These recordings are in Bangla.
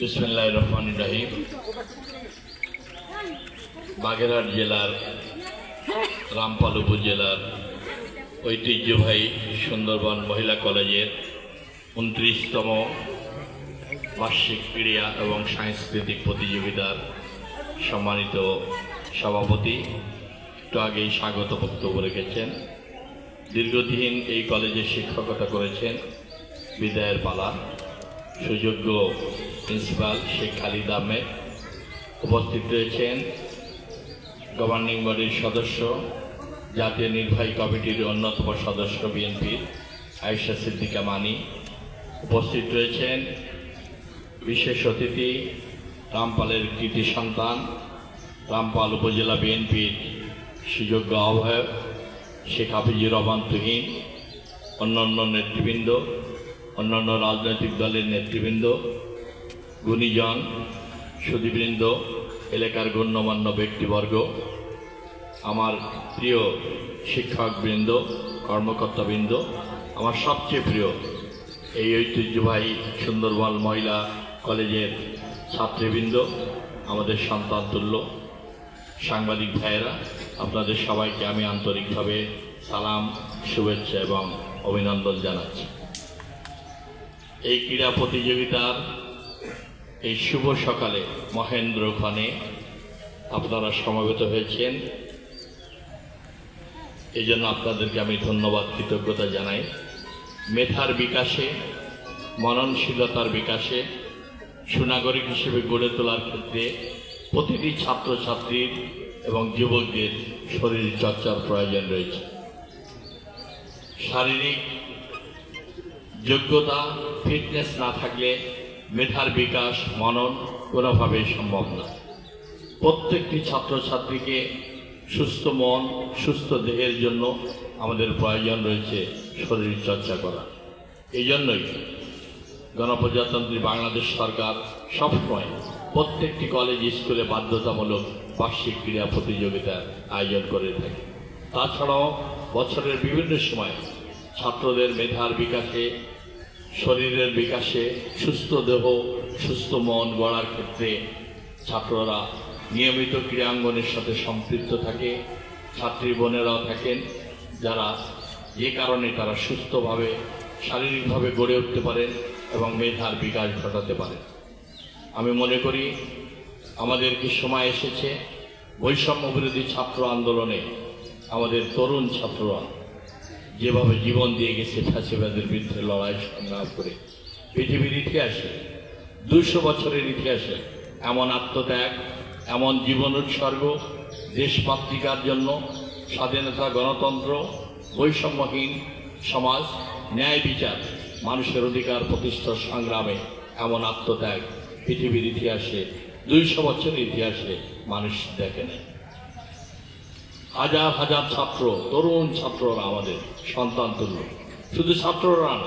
বিসমুল্লাহ রহমান রাহিম। বাগেরহাট জেলার রামপাল উপজেলার ঐতিহ্যবাহী সুন্দরবন মহিলা কলেজের উনত্রিশতম বার্ষিক ক্রীড়া এবং সাংস্কৃতিক প্রতিযোগিতার সম্মানিত সভাপতি। একটু আগেই স্বাগত বক্তব্য রেখেছেন। দীর্ঘদিন এই কলেজে শিক্ষকতা করেছেন বিদায়ের পালা। সুযোগ্য প্রিন্সিপাল শেখ খালিদ আহমেদ উপস্থিত রয়েছেন। গভর্নিং বডির সদস্য, জাতীয় নির্বাহী কমিটির অন্যতম সদস্য বিএনপির আয়েশা সিদ্দিকা মানি উপস্থিত রয়েছেন। বিশেষ অতিথি, রামপালের কৃতি সন্তান, রামপাল উপজেলা বিএনপির সুযোগ্য আহ্বায়ক শেখ হাফিজুর রহমান তুহিন, অন্যান্য নেতৃবৃন্দ অন্যান্য রাজনৈতিক দলের নেতৃবৃন্দ, গুণীজন সুদীবৃন্দ এলাকার গণ্যমান্য ব্যক্তিবর্গ, আমার প্রিয় শিক্ষকবৃন্দ, কর্মকর্তাবৃন্দ, আমার সবচেয়ে প্রিয় এই ঐতিহ্যবাহী সুন্দরবন মহিলা কলেজের ছাত্রীবৃন্দ, আমাদের সন্তান তুল্য, সাংবাদিক ভাইয়েরা, আপনাদের সবাইকে আমি আন্তরিকভাবে সালাম, শুভেচ্ছা এবং অভিনন্দন জানাচ্ছি। এই ক্রীড়া প্রতিযোগিতার এই শুভ সকালে মহেন্দ্র মহেন্দ্রক্ষণে আপনারা সমবেত হয়েছেন। এই জন্য আপনাদেরকে আমি ধন্যবাদ, কৃতজ্ঞতা জানাই। মেধার বিকাশে, মননশীলতার বিকাশে, সুনাগরিক হিসেবে গড়ে তোলার ক্ষেত্রে প্রতিটি ছাত্রছাত্রীর এবং যুবকদের শরীর চর্চার প্রয়োজন রয়েছে। শারীরিক যোগ্যতা ফিটনেস না থাকলে মেধার বিকাশ, মনন কোনোভাবেই সম্ভব না। প্রত্যেকটি ছাত্রছাত্রীকে সুস্থ মন, সুস্থ দেহের জন্য আমাদের প্রয়োজন রয়েছে শরীর চর্চা করা। এই জন্যই গণপ্রজাতন্ত্রী বাংলাদেশ সরকার সবসময় প্রত্যেকটি কলেজ স্কুলে বাধ্যতামূলক বার্ষিক ক্রীড়া প্রতিযোগিতার আয়োজন করে থাকে। তাছাড়াও বছরের বিভিন্ন সময় ছাত্রদের মেধার বিকাশে শরীরের বিকাশে সুস্থ দেহ, সুস্থ মন গড়ার ক্ষেত্রে ছাত্ররা নিয়মিত ক্রীড়াঙ্গনের সাথে সম্পৃক্ত থাকে। ছাত্রী বোনেরাও থাকেন যারা যে কারণে তারা সুস্থভাবে, শারীরিকভাবে গড়ে উঠতে পারেন এবং মেধার বিকাশ ঘটাতে পারেন। আমি মনে করি আমাদের কি সময় এসেছে? বৈষম্য বিরোধী ছাত্র আন্দোলনে আমাদের তরুণ ছাত্ররা যেভাবে জীবন দিয়ে গেছে ফাঁসিবাদের বিরুদ্ধে লড়াই সংগ্রাম করে। পৃথিবীর ইতিহাসে দুশো বছরের ইতিহাসে এমন আত্মত্যাগ, এমন জীবন উৎসর্গ দেশমাতৃকার জন্য, স্বাধীনতা গণতন্ত্র, বৈষম্যহীন সমাজ, ন্যায় বিচার, মানুষের অধিকার প্রতিষ্ঠার সংগ্রামে এমন আত্মত্যাগ পৃথিবীর ইতিহাসে, দুইশো বছরের ইতিহাসে মানুষ দেখে নেয় হাজার হাজার ছাত্র, তরুণ ছাত্ররা আমাদের সন্তান তুল্য শুধু ছাত্ররা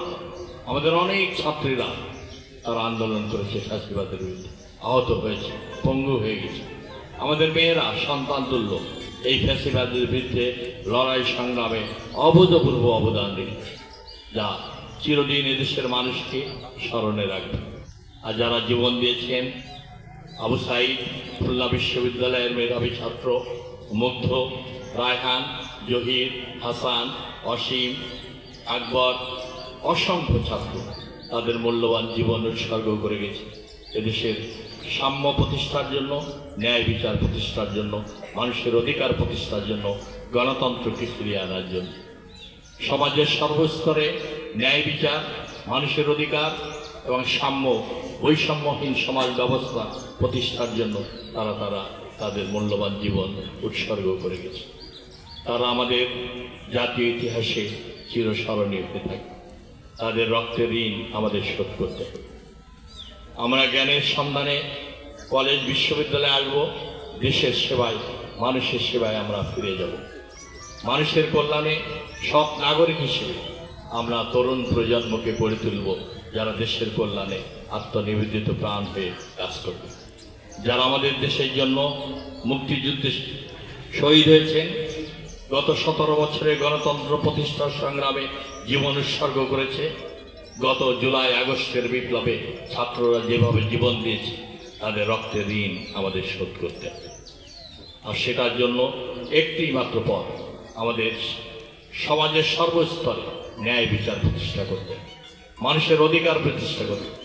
আমাদের অনেক ছাত্রীরা তারা আন্দোলন করেছে, ফ্যাসিবাদের বিরুদ্ধে। আহত হয়েছে, পঙ্গু হয়ে গেছে। আমাদের মেয়েরা সন্তান তুল্য, এই ফ্যাসিবাদের বিরুদ্ধে লড়াই সংগ্রামে অভূতপূর্ব অবদান রেখেছে। যা চিরদিন এদেশের মানুষকে স্মরণে রাখবে। আর যারা জীবন দিয়েছেন, আবু সাইদ খুলনা বিশ্ববিদ্যালয়ের মেধাবী ছাত্র মুগ্ধ, রায়হান, জহির, হাসান, অসীম, আকবর, অসংখ্য ছাত্র। তাদের মূল্যবান জীবন উৎসর্গ করে গেছে। এদেশের সাম্য প্রতিষ্ঠার জন্য, ন্যায় বিচার প্রতিষ্ঠার জন্য, মানুষের অধিকার প্রতিষ্ঠার জন্য গণতন্ত্রকে ফিরিয়ে আনার জন্য। সমাজের সর্বস্তরে ন্যায় বিচার, মানুষের অধিকার এবং সাম্য বৈষম্যহীন সমাজ ব্যবস্থা প্রতিষ্ঠার জন্য তারা তারা তাদের মূল্যবান জীবন উৎসর্গ করে গেছে। তারা আমাদের জাতীয় ইতিহাসে চিরস্মরণীয় হয়ে থাকে। তাদের রক্তের ঋণ আমাদের শোধ করতে হবে। আমরা জ্ঞানের সন্ধানে কলেজ বিশ্ববিদ্যালয়ে আসব, দেশের সেবায়, মানুষের সেবায় আমরা ফিরে যাব। মানুষের কল্যাণে সব নাগরিক হিসেবে আমরা তরুণ প্রজন্মকে গড়ে তুলব, যারা দেশের কল্যাণে আত্মনিবেদিত প্রাণ হয়ে কাজ করবে। যারা আমাদের দেশের জন্য মুক্তিযুদ্ধে শহীদ হয়েছেন, গত সতেরো বছরে গণতন্ত্র প্রতিষ্ঠার সংগ্রামে জীবন উৎসর্গ করেছে। গত জুলাই আগস্টের বিপ্লবে ছাত্ররা যেভাবে জীবন দিয়েছে, তাদের রক্তের ঋণ আমাদের শোধ করতে আর সেটার জন্য একটি মাত্র পথ আমাদের সমাজের সর্বস্তরে ন্যায় বিচার প্রতিষ্ঠা করতে মানুষের অধিকার প্রতিষ্ঠা করতে।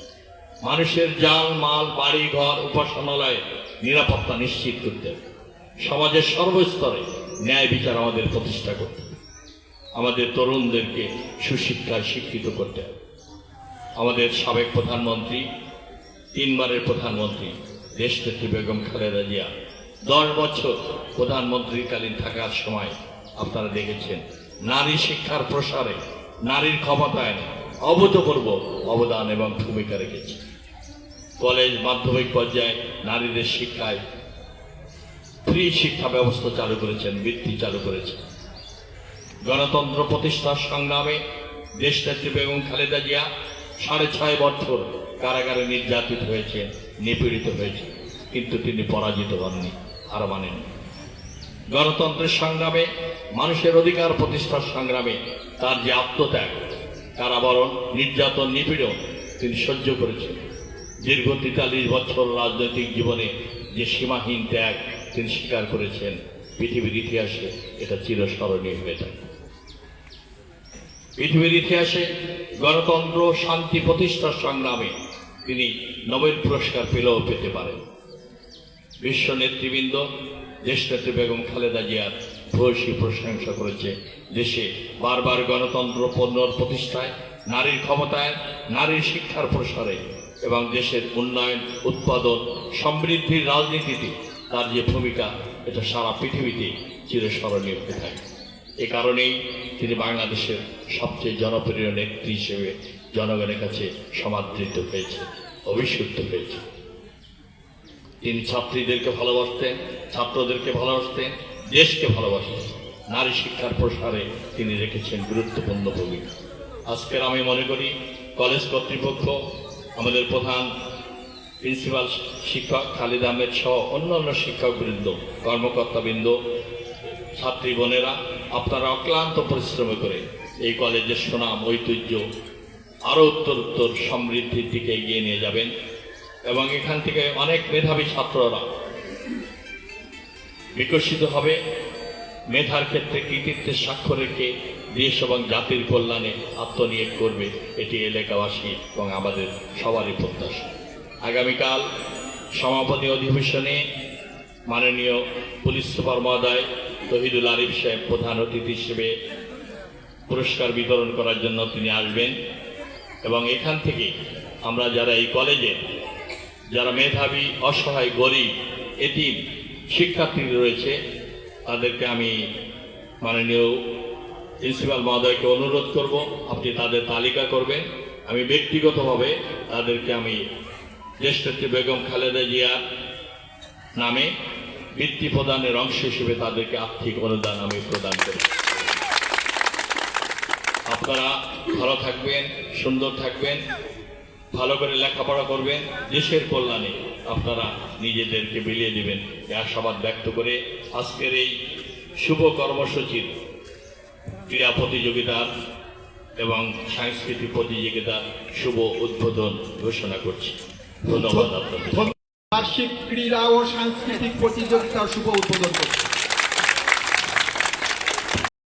মানুষের জাল, মাল, বাড়ি, ঘর, উপাসনালয়ে নিরাপত্তা নিশ্চিত করতে হবে। সমাজের সর্বস্তরে ন্যায় বিচার আমাদের প্রতিষ্ঠা করতে। আমাদের তরুণদেরকে সুশিক্ষায় শিক্ষিত করতে হবে আমাদের সাবেক প্রধানমন্ত্রী, তিনবারের প্রধানমন্ত্রী, দেশনেত্রী বেগম খালেদা জিয়া, দশ বছর প্রধানমন্ত্রীকালীন থাকার সময় আপনারা দেখেছেন, নারী শিক্ষার প্রসারে, নারীর ক্ষমতায়ন অভূতপূর্ব অবদান এবং ভূমিকা রেখেছে। কলেজ মাধ্যমিক পর্যায়ে নারীদের শিক্ষায় ফ্রি শিক্ষা ব্যবস্থা চালু করেছেন, বৃত্তি চালু করেছেন। গণতন্ত্র প্রতিষ্ঠার সংগ্রামে দেশ দেশনেত্রী বেগম খালেদা জিয়া সাড়ে ছয় বছর কারাগারে নির্যাতিত হয়েছে, নিপীড়িত হয়েছে, কিন্তু তিনি পরাজিত হননি, হার মানেননি। গণতন্ত্রের সংগ্রামে, মানুষের অধিকার প্রতিষ্ঠার সংগ্রামে তার যে আত্মত্যাগ কারাবরণ, নির্যাতন, নিপীড়ন তিনি সহ্য করেছেন। দীর্ঘ তেতাল্লিশ বছর রাজনৈতিক জীবনে যে সীমাহীন ত্যাগ তিনি স্বীকার করেছেন, পৃথিবীর ইতিহাসে এটা চিরস্মরণীয় হয়ে থাকে। পৃথিবীর ইতিহাসে গণতন্ত্র শান্তি প্রতিষ্ঠার সংগ্রামে তিনি নোবেল পুরস্কার পেলেও পেতে পারেন। বিশ্ব নেতৃবৃন্দ দেশনেত্রী বেগম খালেদা জিয়ার ভূয়সী প্রশংসা করেছে। দেশে বারবার গণতন্ত্র পণ্যর প্রতিষ্ঠায়, নারীর ক্ষমতায়, নারীর শিক্ষার প্রসারে এবং দেশের উন্নয়ন, উৎপাদন, সমৃদ্ধির রাজনীতিতে তার যে ভূমিকা, এটা সারা পৃথিবীতে চিরস্মরণীয় হয়ে থাকে। এ কারণেই তিনি বাংলাদেশের সবচেয়ে জনপ্রিয় নেত্রী হিসেবে জনগণের কাছে সমাদৃত হয়েছে অভিষিক্ত হয়েছে তিনি ছাত্রীদেরকে ভালোবাসতেন, ছাত্রদেরকে ভালোবাসতেন দেশকে ভালোবাসতেন নারী শিক্ষার প্রসারে তিনি রেখেছেন গুরুত্বপূর্ণ ভূমিকা। আজকের আমি মনে করি, কলেজ কর্তৃপক্ষ, আমাদের প্রধান প্রিন্সিপাল শিক্ষক খালিদ আহমেদ সহ অন্যান্য শিক্ষকবৃন্দ, কর্মকর্তাবৃন্দ, ছাত্রী বোনেরা, আপনারা অক্লান্ত পরিশ্রম করে এই কলেজের সুনাম, ঐতিহ্য আরও উত্তর উত্তর সমৃদ্ধির দিকে এগিয়ে নিয়ে যাবেন। এবং এখান থেকে অনেক মেধাবী ছাত্ররা বিকশিত হবে। মেধার ক্ষেত্রে কৃতিত্বের স্বাক্ষর রেখে দেশ এবং জাতির কল্যাণে আত্মনিয়োগ করবে এটি এলাকাবাসী এবং আমাদের সবারই প্রত্যাশা। আগামীকাল সমাপনী অধিবেশনে মাননীয় পুলিশ সুপার মহোদয় তহিদুল আরিফ সাহেব প্রধান অতিথি হিসেবে পুরস্কার বিতরণ করার জন্য তিনি আসবেন এবং এখান থেকে আমরা যারা এই কলেজে, যারা মেধাবী, অসহায়, গরিব এটিম শিক্ষার্থী রয়েছে, তাদেরকে আমি মাননীয় প্রিন্সিপাল মহোদয়কে অনুরোধ করব, আপনি তাদের তালিকা করবেন। আমি ব্যক্তিগতভাবে তাদেরকে আমি জ্যেষ্ঠত্রী বেগম খালেদা জিয়ার নামে বৃত্তি প্রদানের অংশ হিসেবে তাদেরকে আর্থিক অনুদান আমি প্রদান করি আপনারা ভালো থাকবেন, সুন্দর থাকবেন, ভালো করে লেখাপড়া করবেন, দেশের কল্যাণে। আপনারা নিজেদেরকে বিলিয়ে নেবেন এ আশাবাদ ব্যক্ত করে আজকের এই শুভ কর্মসূচির ক্রীড়া প্রতিযোগিতার এবং সাংস্কৃতিক প্রতিযোগিতার শুভ উদ্বোধন ঘোষণা করছি। ধন্যবাদ আপনাদের। বার্ষিক ক্রীড়া ও সাংস্কৃতিক প্রতিযোগিতার শুভ উদ্বোধন করছি।